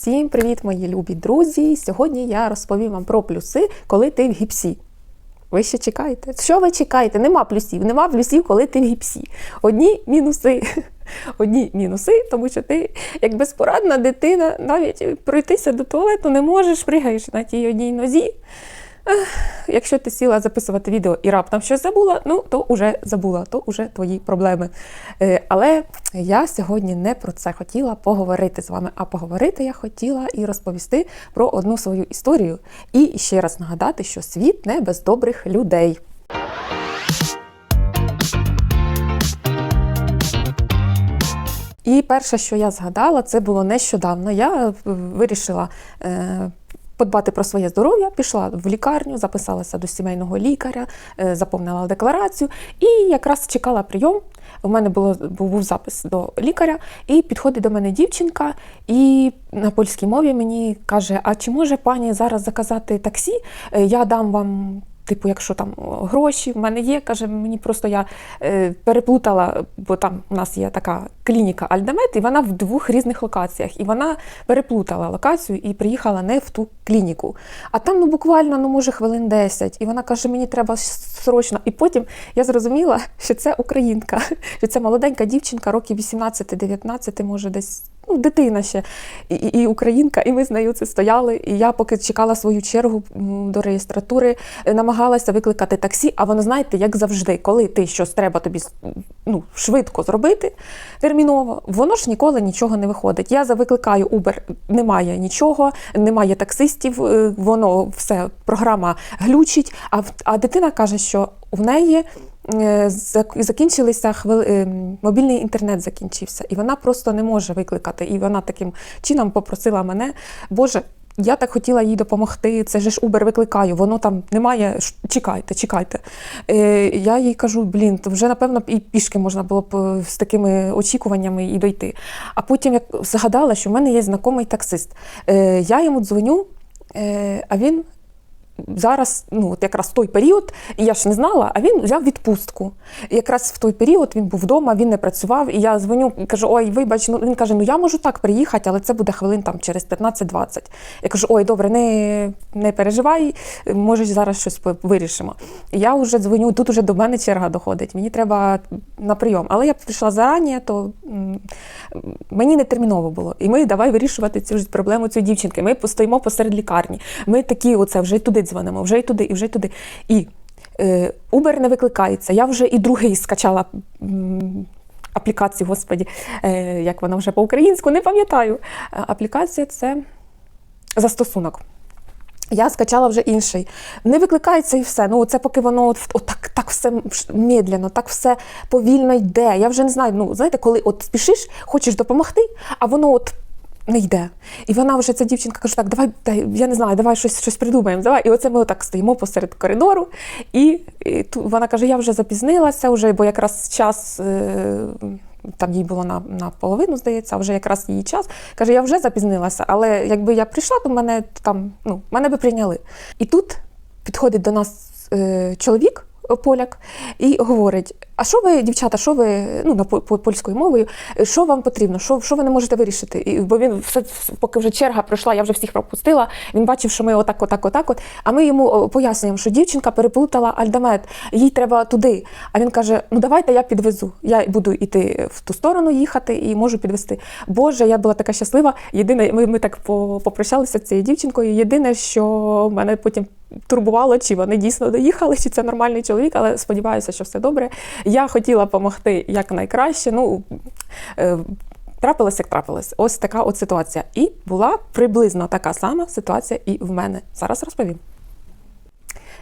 Всім привіт, мої любі друзі! Сьогодні я розповім вам про плюси, коли ти в гіпсі. Ви ще чекаєте? Що ви чекаєте? Нема плюсів, нема плюсів, коли ти в гіпсі. Одні мінуси. Одні мінуси, тому що ти, як безпорадна дитина, навіть пройтися до туалету не можеш, пригаєш на тій одній нозі. Якщо ти сіла записувати відео і раптом щось забула, ну то вже забула, то вже твої проблеми. Е, Але я сьогодні не про це хотіла поговорити з вами, а поговорити я хотіла і розповісти про одну свою історію. І ще раз нагадати, що світ не без добрих людей. І перше, що я згадала, це було нещодавно. Я вирішила е, подбати про своє здоров'я, пішла в лікарню, записалася до сімейного лікаря, е, заповнила декларацію і якраз чекала прийом. У мене було, був запис до лікаря, і підходить до мене дівчинка, і на польській мові мені каже: А чи може пані зараз заказати таксі? Е, Я дам вам. Типу, якщо там гроші в мене є, каже, мені просто я е, переплутала, бо там у нас є така клініка Альдамет, і вона в двох різних локаціях. І вона переплутала локацію і приїхала не в ту клініку. А там ну буквально ну може хвилин 10. І вона каже, мені треба срочно. І потім я зрозуміла, що це українка, що це молоденька дівчинка, років 18-19, може десь. Ну, дитина ще і, і, українка, і ми з нею це стояли. І я, поки чекала свою чергу до реєстратури, е, намагалася викликати таксі. А воно, знаєте, як завжди, коли ти щось треба тобі ну, швидко зробити терміново, воно ж ніколи нічого не виходить. Я завикликаю Uber, немає нічого, немає таксистів, е, воно все, програма глючить. А, а дитина каже, що в неї е, закінчилися хвили... е, мобільний інтернет закінчився, і вона просто не може викликати. І вона таким чином попросила мене, Боже. Я так хотіла їй допомогти. Це ж Uber викликаю, воно там немає. Чекайте, чекайте. Е, я їй кажу: блін, то вже напевно і пішки можна було б е, з такими очікуваннями і дойти. А потім я згадала, що в мене є знайомий таксист. Е, я йому дзвоню, е, а він зараз, ну от якраз той період, і я ж не знала, а він взяв відпустку. І якраз в той період він був вдома, він не працював. І я дзвоню, кажу: ой, вибач, ну він каже: Ну я можу так приїхати, але це буде хвилин там через 15-20. Я кажу, ой, добре, не, не переживай, може зараз щось вирішимо. І я вже дзвоню, тут уже до мене черга доходить. Мені треба на прийом. Але я прийшла зарані, то мені не терміново було. І ми давай вирішувати цю ж проблему цієї дівчинки. Ми постоїмо посеред лікарні. Ми такі, оце вже туди дзвонимо, вже й туди, і вже й туди. І е, Uber не викликається. Я вже і другий скачала. Аплікацію, господі, е, як вона вже по-українську, не пам'ятаю. Е, Аплікація це застосунок. Я скачала вже інший. Не викликається і все. Ну, це поки воно от, от так, так все медленно, так все повільно йде. Я вже не знаю. Ну, знаєте, коли от спішиш, хочеш допомогти, а воно от не йде. І вона вже ця дівчинка каже: так, давай, дай, я не знаю, давай щось, щось придумаємо. Давай. І оце ми отак стоїмо посеред коридору. І, і ту, вона каже: я вже запізнилася, вже, бо якраз час. Е, там їй було на, на половину, здається, вже якраз її час. Каже, я вже запізнилася, але якби я прийшла, то мене там ну, мене би прийняли. І тут підходить до нас е, чоловік, поляк, і говорить: а що ви, дівчата, що ви ну, на по- по- польською мовою, що вам потрібно? Що, що ви не можете вирішити? І, бо він все, поки вже черга пройшла, я вже всіх пропустила. Він бачив, що ми отак, отак, отак. От. А ми йому пояснюємо, що дівчинка переплутала альдамет, їй треба туди. А він каже: Ну давайте я підвезу. Я буду йти в ту сторону їхати і можу підвезти. Боже, я була така щаслива. Єдине, ми, ми так по- попрощалися з цією дівчинкою. Єдине, що мене потім турбувало, чи вони дійсно доїхали, чи це нормальний чоловік, але сподіваюся, що все добре. Я хотіла допомогти якнайкраще. Ну, е, трапилось, як трапилось. Ось така от ситуація. І була приблизно така сама ситуація і в мене. Зараз розповім.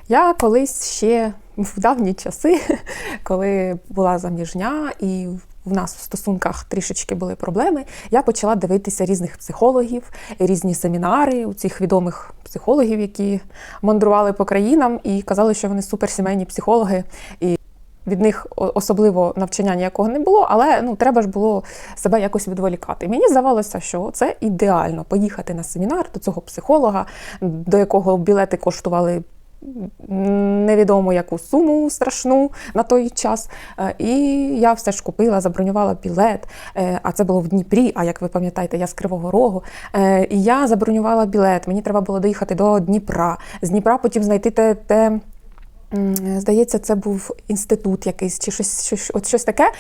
Я колись ще в давні часи, коли була заміжня і в нас в стосунках трішечки були проблеми, я почала дивитися різних психологів, різні семінари у цих відомих психологів, які мандрували по країнам і казали, що вони суперсімейні психологи. І від них особливо навчання ніякого не було, але ну треба ж було себе якось відволікати. Мені здавалося, що це ідеально поїхати на семінар до цього психолога, до якого білети коштували невідомо яку суму страшну на той час. Е, І я все ж купила, забронювала білет. Е, А це було в Дніпрі. А як ви пам'ятаєте, я з Кривого Рогу. Е, І я забронювала білет. Мені треба було доїхати до Дніпра. З Дніпра потім знайти те. те Здається, це був інститут якийсь чи щось, щось, от щось таке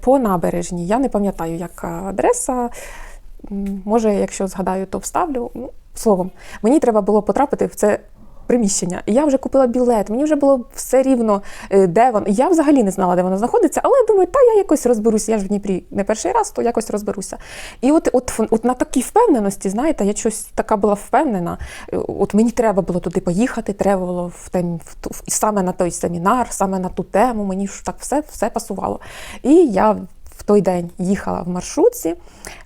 по набережній. Я не пам'ятаю, яка адреса. Може, якщо згадаю, то вставлю. Ну, словом, мені треба було потрапити в це приміщення. І я вже купила білет, мені вже було все рівно, е, де воно. Я взагалі не знала, де воно знаходиться, але думаю, та я якось розберуся. Я ж в Дніпрі не перший раз, то якось розберуся. І от, от, от на такій впевненості, знаєте, я щось така була впевнена. Е, От мені треба було туди поїхати, треба було в тем, в, саме на той семінар, саме на ту тему. Мені ж так все, все пасувало. І я в той день їхала в маршрутці,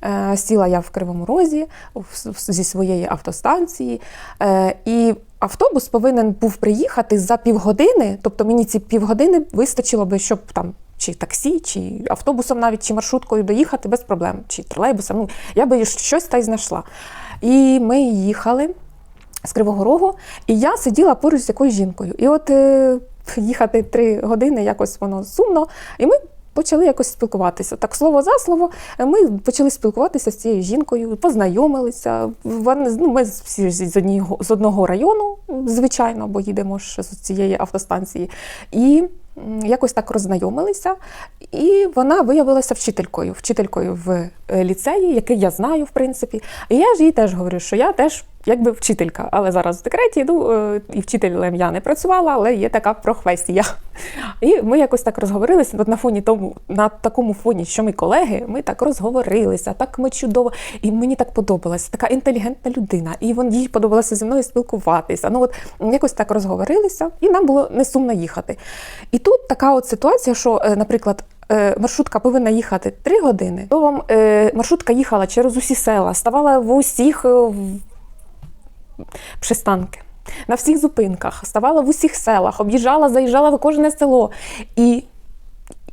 е, сіла я в Кривому Розі зі своєї автостанції, і автобус повинен був приїхати за півгодини, тобто мені ці півгодини вистачило би, щоб там. Чи таксі, чи автобусом навіть, чи маршруткою доїхати без проблем, чи тролейбусом. Ну, я би щось та й знайшла. І ми їхали з Кривого Рогу, і я сиділа поруч з якоюсь жінкою. І от е, їхати три години якось воно сумно, і ми почали якось спілкуватися. Так слово за слово, е, ми почали спілкуватися з цією жінкою, познайомилися. Ну, ми всі з, з, з одного району, звичайно, бо їдемо ж з цієї автостанції. І якось так роззнайомилися, і вона виявилася вчителькою, вчителькою в е, ліцеї, який я знаю, в принципі. І я ж їй теж говорю, що я теж якби вчителька, але зараз в декреті ну, е, і вчителем я не працювала, але є така професія. І ми якось так розговорилися. От на фоні тому, на такому фоні, що ми колеги, ми так розговорилися, так ми чудово. І мені так подобалася, така інтелігентна людина. І вон їй подобалося зі мною спілкуватися. Ну от якось так розговорилися, і нам було не сумно їхати. І тут така от ситуація, що, е, наприклад, е, маршрутка повинна їхати 3 години, то вам маршрутка їхала через усі села, ставала в усіх пристанки. На всіх зупинках, ставала в усіх селах, об'їжджала, заїжджала в кожне село. І,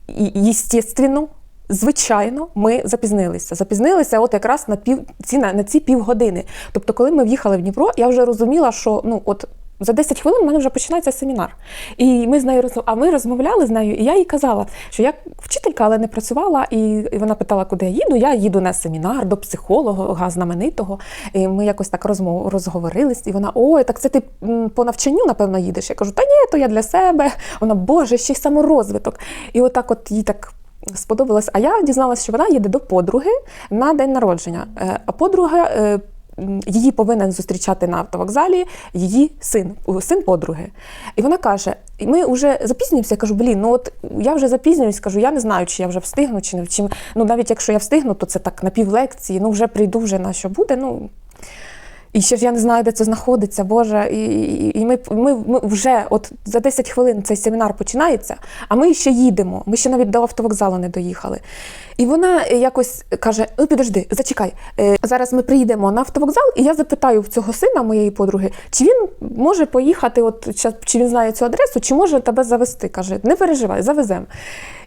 і естественно, звичайно, ми запізнилися. Запізнилися от якраз на пів ці на, на ці півгодини. Тобто, коли ми в'їхали в Дніпро, я вже розуміла, що ну от. За 10 хвилин в мене вже починається семінар. І ми з нею роз... а ми розмовляли з нею, і я їй казала, що я вчителька, але не працювала. І, вона питала, куди я їду. Я їду на семінар до психолога знаменитого. І ми якось так розмов... розговорились. І вона: ой, так це ти по навчанню, напевно, їдеш. Я кажу, та ні, то я для себе. Вона, Боже, ще й саморозвиток. І отак, от їй так. Сподобалось, а я дізналася, що вона їде до подруги на день народження. Е, А подруга е, її повинен зустрічати на автовокзалі її син, син подруги. І вона каже: ми вже запізнюємося. Я кажу, блін, ну от я вже запізнююсь, кажу, я не знаю, чи я вже встигну, чи не чим. ну навіть якщо я встигну, то це так на півлекції, ну вже прийду вже на що буде. Ну і ще ж я не знаю, де це знаходиться, Боже. І, і, і ми, ми, ми вже от за 10 хвилин цей семінар починається, а ми ще їдемо. Ми ще навіть до автовокзалу не доїхали. І вона якось каже: Ну, підожди, зачекай. Е, Зараз ми приїдемо на автовокзал, і я запитаю в цього сина моєї подруги, чи він може поїхати, от чи він знає цю адресу, чи може тебе завести. Каже, не переживай, завеземо.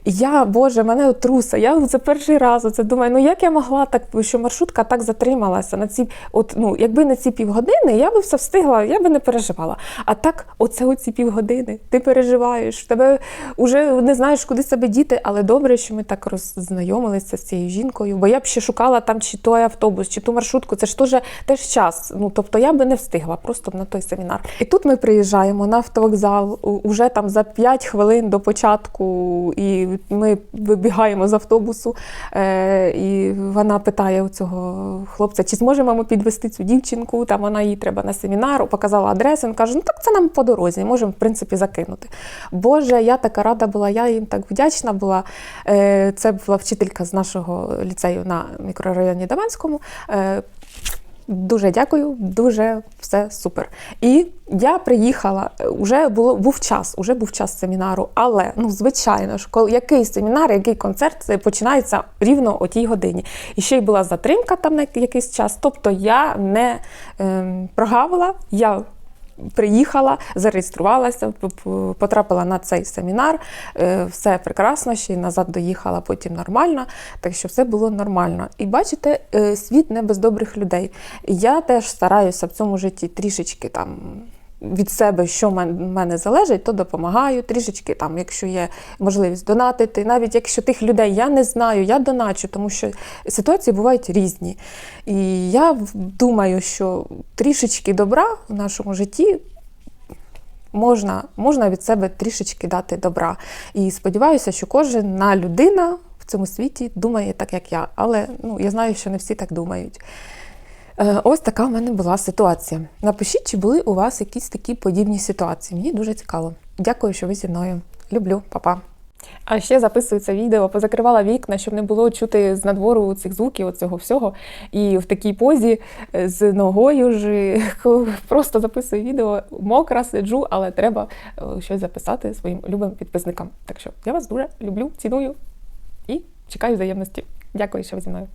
Я, Боже, мене отруса. Я це перший раз оце думаю, ну як я могла так, що маршрутка так затрималася на ці, от ну якби не ці півгодини, я би все встигла, я би не переживала. А так, оце оці півгодини, ти переживаєш, тебе вже не знаєш, куди себе діти, але добре, що ми так роззнайомилися з цією жінкою, бо я б ще шукала там чи той автобус, чи ту маршрутку. Це ж теж, теж час. Ну тобто я би не встигла просто на той семінар. І тут ми приїжджаємо на автовокзал уже там за 5 хвилин до початку, і ми вибігаємо з автобусу. Е, і вона питає у цього хлопця, чи зможемо ми підвести цю дівчинку. Там вона їй треба на семінар, показала адресу. Він каже: ну так це нам по дорозі, можемо в принципі закинути. Боже, я така рада була, я їм так вдячна була. Е, це була вчителька з нашого ліцею на мікрорайоні Даванському. Е, Дуже дякую, дуже все супер. І я приїхала, вже було був час, уже був час семінару. Але ну звичайно ж, коли який семінар, який концерт починається рівно о тій годині. І ще й була затримка там на якийсь час. Тобто я не ем, прогавила, я приїхала, зареєструвалася, потрапила на цей семінар. е, Все прекрасно, ще й назад доїхала потім нормально. Так що все було нормально. І бачите, е, світ не без добрих людей. Я теж стараюся в цьому житті трішечки там від себе, що в мене залежить, то допомагаю. Трішечки там, якщо є можливість донатити. Навіть якщо тих людей я не знаю, я доначу, тому що ситуації бувають різні. І я думаю, що трішечки добра в нашому житті. Можна, можна від себе трішечки дати добра. І сподіваюся, що кожна людина в цьому світі думає так, як я. Але ну, я знаю, що не всі так думають. Е, Ось така в мене була ситуація. Напишіть, чи були у вас якісь такі подібні ситуації. Мені дуже цікаво. Дякую, що ви зі мною. Люблю, па-па. А ще записую це відео, позакривала вікна, щоб не було чути з надвору цих звуків, оцього всього. І в такій позі е, з ногою ж просто записую відео, мокра сиджу, але треба е, щось записати своїм любим підписникам. Так що я вас дуже люблю, ціную і чекаю взаємності. Дякую, що ви зі мною.